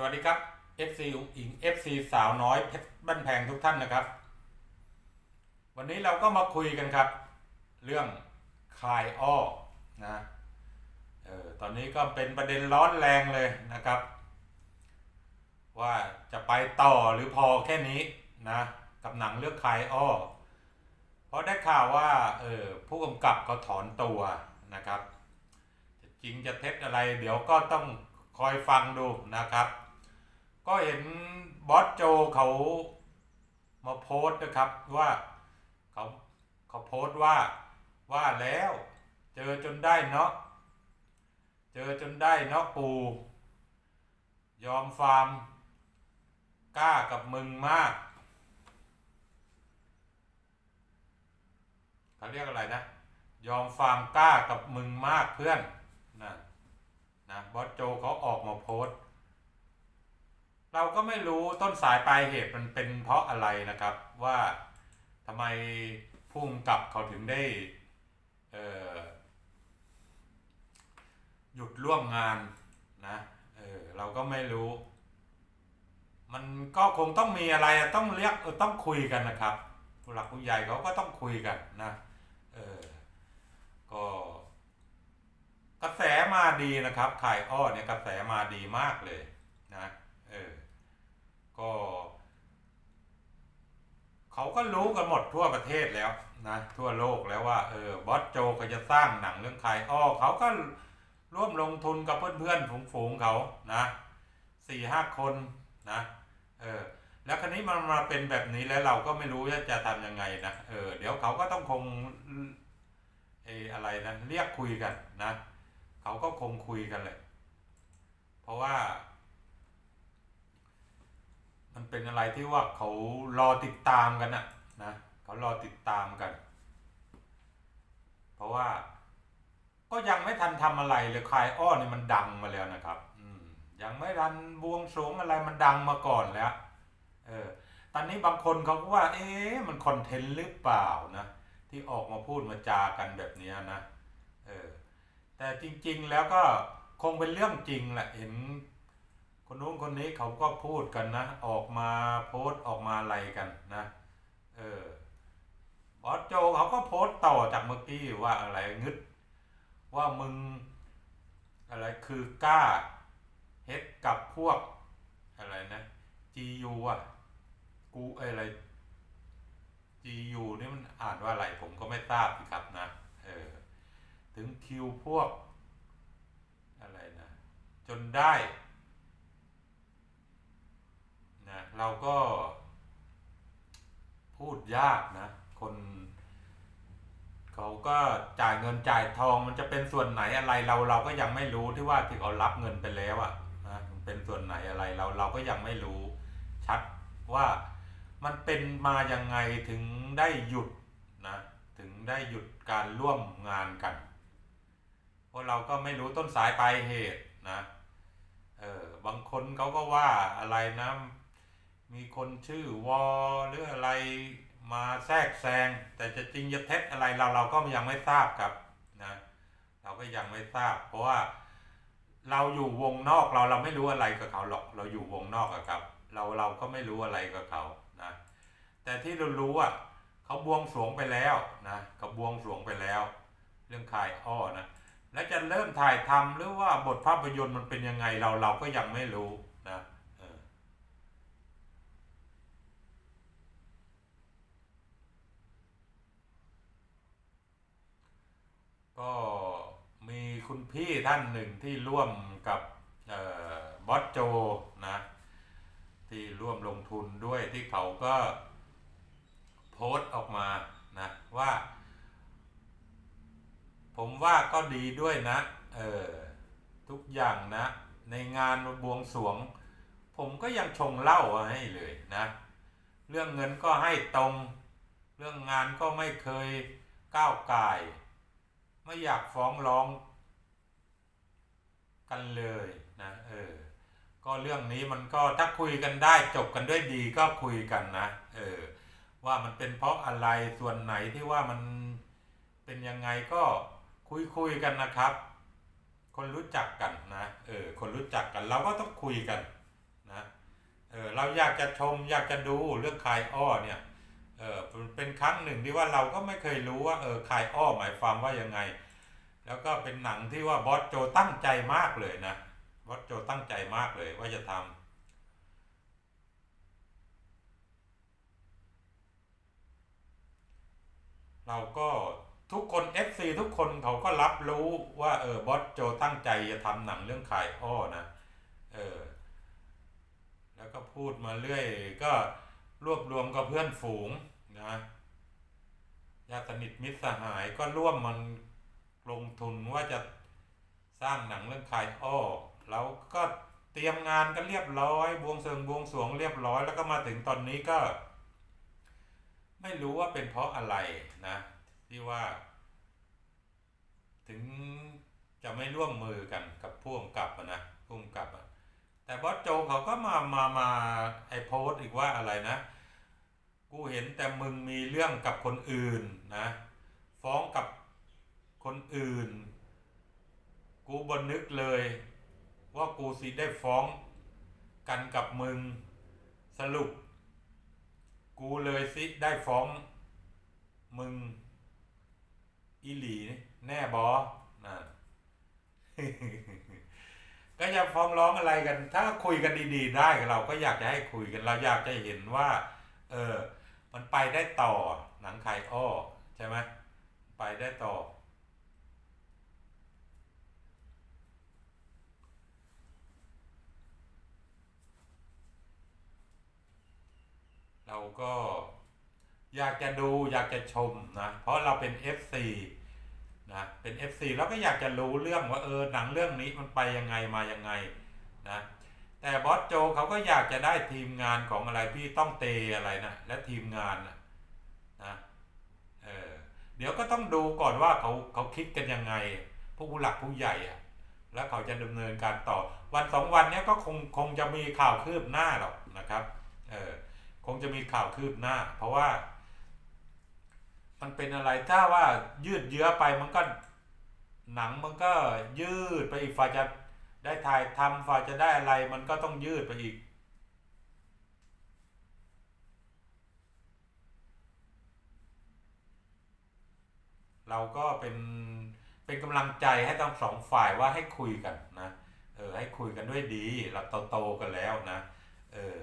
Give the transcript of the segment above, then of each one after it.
สวัสดีครับ FC อุ๋งอิง FC สาวน้อยเพชรบ้านแพงทุกท่านนะครับ วันนี้เราก็มาคุยกันครับ เรื่องคายอ้อนะเออตอนนี้ก็เป็นประเด็นร้อนแรงเลยนะครับ ว่าจะไปต่อหรือพอแค่นี้นะกับหนังเรื่องคายอ้อเพราะได้ข่าวว่าเออผู้กำกับเขาถอนตัวนะครับจะจริงจะเท็จอะไรเดี๋ยวก็ต้องคอยฟังดูนะครับ ก็เห็นบอสโจเขามาโพสต์นะครับว่าเขาเขาโพสต์ว่าว่าแล้ว เจอจนได้เนาะเจอจนได้เนาะปู ยอมฟาร์ม กล้ากับมึงมากเขาเรียกอะไรนะ ยอมฟาร์มกล้ากับมึงมากเพื่อนนะนะบอสโจเขาออกมาโพสต์ เราก็ไม่รู้ต้นสายปลายเหตุมันเป็นเพราะอะไรนะครับว่าทำไมพุ่งกับเขาถึงได้เออหยุดร่วมงานนะเออเราก็ไม่รู้ มันก็คงต้องมีอะไรต้องเรียกต้องคุยกันนะครับ ผู้หลักผู้ใหญ่เขาก็ต้องคุยกันนะเออก็กระแสมาดีนะครับขายอ้อเนี่ยกระแสมาดีมากเลยนะเออ ก็เขาก็รู้กันหมดทั่วประเทศแล้วนะทั่วโลกแล้วว่าเออบอสโจก็จะสร้างหนังเรื่องขายอ้อเขาก็ร่วมลงทุนกับเพื่อนๆฝูงๆเขานะสี่ห้าคนนะเออแล้วคราวนี้มันมาเป็นแบบนี้แล้วเราก็ไม่รู้ว่าจะทำยังไงนะเออเดี๋ยวเขาก็ต้องคงเอออะไรนะเรียกคุยกันนะเขาก็คงคุยกันเลย เพราะว่า มันเป็นอะไรที่ว่าเขารอติดตามกันนะนะเขารอติดตามกัน เพราะว่าก็ยังไม่ทันทำอะไรเลยคลายอ้อนี่มันดังมาแล้วนะครับอืยังไม่ทันบวงสรวงอะไรมันดังมาก่อนแล้วเออตอนนี้บางคนเขาก็ว่า เอ๊ะมันคอนเทนต์หรือเปล่านะที่ออกมาพูดมาจากันแบบนี้นะเออแต่จริงๆแล้วก็คงเป็นเรื่องจริงแหละเห็น คนนู้นคนนี้เขาก็พูดกันนะ ออกมาโพสต์ออกมาอะไรกันนะ เออบอสโจเขาก็โพสต์ต่อจากเมื่อกี้ว่าอะไรงึด ว่ามึงอะไรคือกล้าเฮ็ดกับพวกอะไรนะ GU อะกูอะไร GU นี่มันอ่านว่าอะไรผมก็ไม่ทราบครับนะเออถึงคิวพวกอะไรนะ จนได้ นะ เราก็ พูดยากนะ คนเขาก็จ่ายเงินจ่ายทองมันจะเป็นส่วนไหนอะไรเราเราก็ยังไม่รู้ที่ว่าที่เขารับเงินไปแล้วอะนะมันเป็นส่วนไหนอะไรเราเราก็ยังไม่รู้ ชัดว่ามันเป็นมายังไงถึงได้หยุดนะถึงได้หยุดการร่วมงานกัน เพราะเราก็ไม่รู้ต้นสายปลายเหตุนะเออบางคนเขาก็ว่าอะไรนะ มีคนชื่อวอหรืออะไรมาแทรกแซง แต่จะจริงจะเท็จอะไรเราเราก็ยังไม่ทราบครับนะเราก็ยังไม่ทราบ เพราะว่าเราอยู่วงนอกเราเราไม่รู้อะไรกับเขาหรอกเราอยู่วงนอกอะครับ เราเราก็ไม่รู้อะไรกับเขานะแต่ที่เรารู้อะเขาบวงสรวงไปแล้วนะเขาบวงสรวงไปแล้ว เรื่องคายอ้อนะแล้วจะเริ่มถ่ายทำหรือว่าบทภาพยนตร์มันเป็นยังไงเราเราก็ยังไม่รู้นะเออ ก็มี คุณพี่ท่านหนึ่งที่ร่วมกับออบอสโจนะที่ร่วมลงทุนด้วยที่เขาก็โพสต์ออกมานะว่า ผมว่าก็ดีด้วยนะเออทุกอย่างนะ ในงานบวงสวง ผมก็ยังชงเหล้าให้เลยนะ เรื่องเงินก็ให้ตรง เรื่องงานก็ไม่เคยก้าวไก่ไม่อยากฟ้องร้อง กันเลยนะเออก็เรื่องนี้มันก็ถ้าคุยกันได้จบกันด้วยดีก็คุยกันนะเออว่ามันเป็นเพราะอะไรส่วนไหนที่ว่ามันเป็นยังไงก็คุยคุยกันนะครับ คนรู้จักกันนะเออคนรู้จักกันเราก็ต้องคุยกันนะเออเราอยากจะชมอยากจะดูเรื่องคายอ้อเนี่ยเออเป็นครั้งหนึ่งที่ว่าเราก็ไม่เคยรู้ว่าเออคายอ้อหมายความว่ายังไง แล้วก็เป็นหนังที่ว่าบอสโจตั้งใจมากเลยนะบอสโจตั้งใจมากเลยว่าจะทำเราก็ทุกคน FC ทุกคนเขาก็รับรู้ว่าเออบอสโจตั้งใจจะทำหนังเรื่องขายอ้อนะเออแล้วก็พูดมาเรื่อย ก็รวบรวมกับเพื่อนฝูงนะญาติสนิทมิตรสหายก็ร่วมมัน ลงทุนว่าจะสร้างหนังเรื่องขายอ้อแล้วก็เตรียมงานกันเรียบร้อย บวงเสริงบวงสรวงเรียบร้อย แล้วก็มาถึงตอนนี้ก็ ไม่รู้ว่าเป็นเพราะอะไรนะ ที่ว่า ถึงจะไม่ร่วมมือกันกับผู้กำกับอะนะผู้กำกับ แต่บอสโจเขาก็มามามาไอโพสอีกว่าอะไรนะ กูเห็นแต่มึงมีเรื่องกับคนอื่นนะ ฟ้องกับ คนอื่น กูบนนึกเลย ว่ากูสิได้ฟ้องกันกับมึง สรุป กูเลยสิได้ฟ้อง มึง อีหลีนี่แน่บอนะก็จะฟ้องร้องอะไรกัน ถ้าคุยกันดีๆ ได้เราก็อยากจะให้คุยกันเราอยากจะเห็นว่า เออ มันไปได้ต่อหนังไข่อ้อใช่ไหมไปได้ต่อ เราก็อยากจะดูอยากจะชมนะเพราะเราเป็น FC นะเป็น FC แล้วก็อยากจะรู้เรื่องว่าเออหนังเรื่องนี้มันไปยังไงมายังไงนะแต่บอสโจเขาก็อยากจะได้ทีมงานของอะไรพี่ต้องเตอะไรนะและทีมงานนะนะเออเดี๋ยวก็ต้องดูก่อนว่าเขาเขาคิดกันยังไงผู้หลักผู้ใหญ่อะแล้วเขาจะดำเนินการต่อ วันสองวันนี้ก็คงคงจะมีข่าวคืบหน้าหรอกนะครับเออ คงจะมีข่าวคืบหน้า เพราะว่า มันเป็นอะไรถ้าว่ายืดเยื้อไปมันก็หนังมันก็ยืดไปอีกฝ่ายจะได้ถ่ายทำฝ่ายจะได้อะไรมันก็ต้องยืดไปอีก เราก็เป็นเป็นกำลังใจให้ทั้งสองฝ่ายว่าให้คุยกันนะ เออให้คุยกันด้วยดีเราโตๆกันแล้วนะ เออ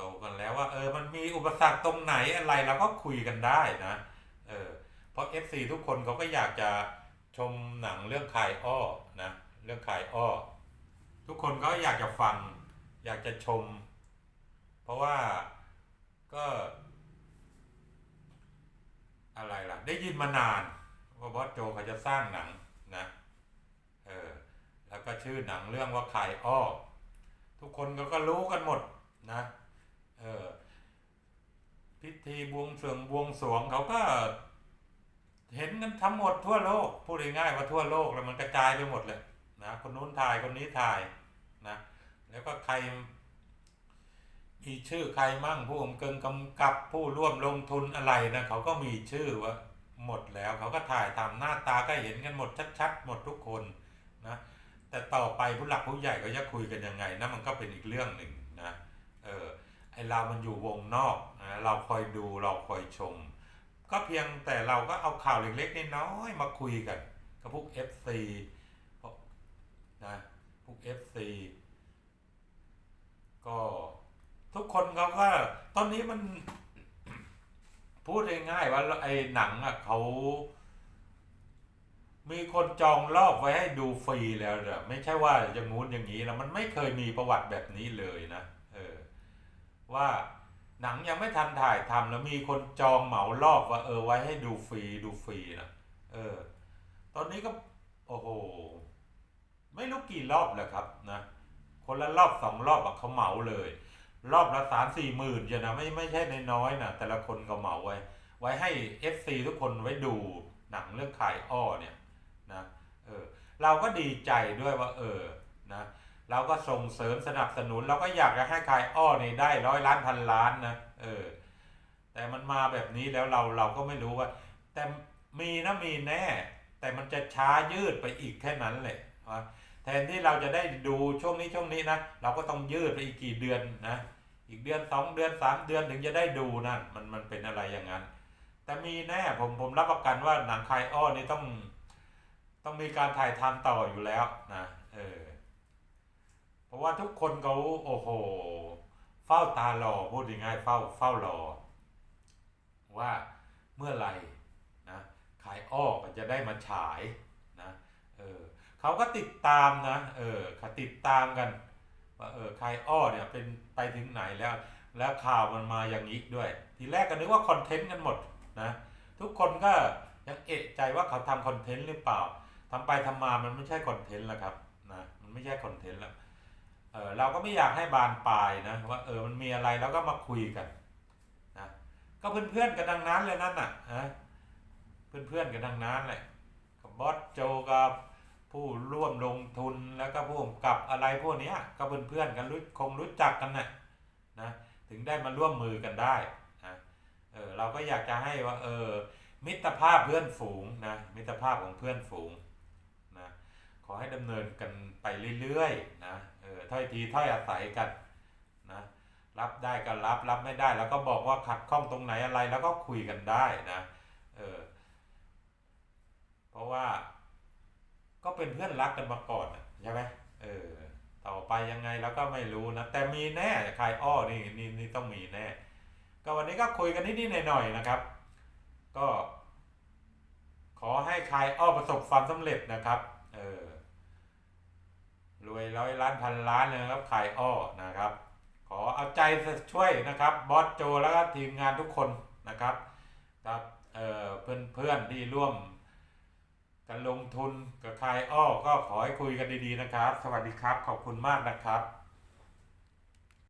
โตกันแล้วว่าเออมันมีอุปสรรคตรงไหนอะไรเราก็คุยกันได้นะเออเพราะ FC ทุกคนเขาก็อยากจะชมหนังเรื่องคายอ้อนะเรื่องคายอ้อ ทุกคนก็อยากจะฟัง อยากจะชม เพราะว่าก็ อะไรล่ะ ได้ยินมานานว่าบอสโจเขาจะสร้างหนังนะเออแล้วก็ชื่อหนังเรื่องว่าคายอ้อทุกคนก็ก็รู้กันหมดนะ เออพิ ธีบวงสรวงบวงสรวงเขาก็เห็นกันทั้งหมดทั่วโลกพูดง่ายๆว่าทั่วโลกแล้วมันกระจายไปหมดเลยนะคนนู้นถ่ายคนนี้ถ่ายนะแล้วก็ใคร มีชื่อใครมั่งผู้กำเกินกำกับผู้ร่วมลงทุนอะไรนะเขาก็มีชื่อว่าหมดแล้วเขาก็ถ่ายตามหน้าตาก็เห็นกันหมดชัดๆ หมดทุกคนนะแต่ต่อไปผู้หลักผู้ใหญ่ก็จะคุยกันยังไงนะมันก็เป็นอีกเรื่องหนึ่งนะเออ เรามันอยู่วงนอกนะเราคอยดูเราคอยชม ก็เพียงแต่เราก็เอาข่าวเล็กๆน้อยๆมาคุยกันกับพวก FC พวกนะพวก FC ก็ทุกคนเขาก็ตอนนี้มันพูดง่ายๆว่าไอ้หนังอะเขามีคนจองรอบไว้ให้ดูฟรีแล้วเนอไม่ใช่ว่าอย่างงู้นอย่างนี้นะมันไม่เคยมีประวัติแบบนี้เลยนะ ว่าหนังยังไม่ทันถ่ายทำแล้วมีคนจองเหมารอบว่าเออไว้ให้ดูฟรีดูฟรีนะเออ ตอนนี้ก็โอ้โหไม่รู้กี่รอบแล้วครับนะคนละรอบสองรอบอะเขาเหมาเลย รอบละสามสี่หมื่นจะนะไม่ไม่ใช่น้อยๆนะแต่ละคนก็เหมาไว้ ไว้ให้เอฟซีทุกคนไว้ดูหนังเรื่องขายอ้อเนี่ยนะเออเราก็ดีใจด้วยว่าเออนะ เราก็ส่งเสริมสนับสนุน เราก็อยากจะให้ขายอ้อนี่ได้ร้อยล้านพันล้านนะเออแต่มันมาแบบนี้แล้วเราเราก็ไม่รู้ว่า แต่มีนะมีแน่ แต่มันจะช้ายืดไปอีกแค่นั้นแหละว่าแทนที่เราจะได้ดูช่วงนี้ช่วงนี้นะเราก็ต้องยืดไปอีกกี่เดือนนะอีกเดือนสองเดือนสามเดือนถึงจะได้ดูนั่นมันมันเป็นอะไรอย่างนั้น แต่มีแน่ผมผมรับประกันว่าหนังคายอ้อนี่ต้อง ต้องมีการถ่ายทำต่ออยู่แล้วนะเออ เพราะว่าทุกคนเขาโอ้โห เฝ้าตารอพูดง่ายๆเฝ้าเฝ้ารอว่าเมื่อไหร่นะขายอ้อมันจะได้มาฉายนะเออเขาก็ติดตามนะเออเขาติดตามกันว่าเออขายอ้อเนี่ยเป็นไปถึงไหนแล้วแล้วข่าวมันมาอย่างนี้ด้วย ทีแรกก็นึกว่าคอนเทนต์กันหมดนะทุกคนก็ยังเอะใจว่าเขาทำคอนเทนต์หรือเปล่าทำไปทำมามันไม่ใช่คอนเทนต์แล้วครับนะมันไม่ใช่คอนเทนต์แล้ว เออเราก็ไม่อยากให้บานปลายนะว่าเออมันมีอะไรแล้วก็มาคุยกันนะก็เพื่อนๆกันดังนั้นเลยนั่นน่ะนะเพื่อนๆกันดังนั้นแหละกับบอสโจกับผู้ร่วมลงทุนแล้วก็ผู้กำกับอะไรพวกนี้ก็เพื่อนๆกันรู้คงรู้จักกันน่ะนะถึงได้มาร่วมมือกันได้นะเออเราก็อยากจะให้ว่าเออมิตรภาพเพื่อนฝูงนะมิตรภาพของเพื่อนฝูง อให้ดำเนินกันไปเรื่อยๆนะเออถ้อยทีถ้อยอาศัยกันนะรับได้ก็รับรับไม่ได้ แล้วก็บอกว่าขัดข้องตรงไหนอะไรแล้วก็คุยกันได้นะเออเพราะว่าก็เป็นเพื่อนรักกันมาก่อนใช่ไหมเออต่อไปยังไงแล้วก็ไม่รู้นะ แต่มีแน่ใครอ้อนี่นี่นี่ต้องมีแน่ ก็วันนี้ก็คุยกันนิดๆหน่อยๆนะครับ ก็ ขอให้ใครอ้อประสบความสำเร็จนะครับ รวยร้อยล้านพันล้านเลยนะครับขายอ้อนะครับ ขอเอาใจช่วยนะครับบอสโจแล้วก็ทีมงานทุกคนนะครับครับเอ่อเพื่อนเพื่อนๆที่ร่วมกันลงทุนกับขายอ้อก็ขอให้คุยกันดีๆนะครับ สวัสดีครับขอบคุณมากนะครับ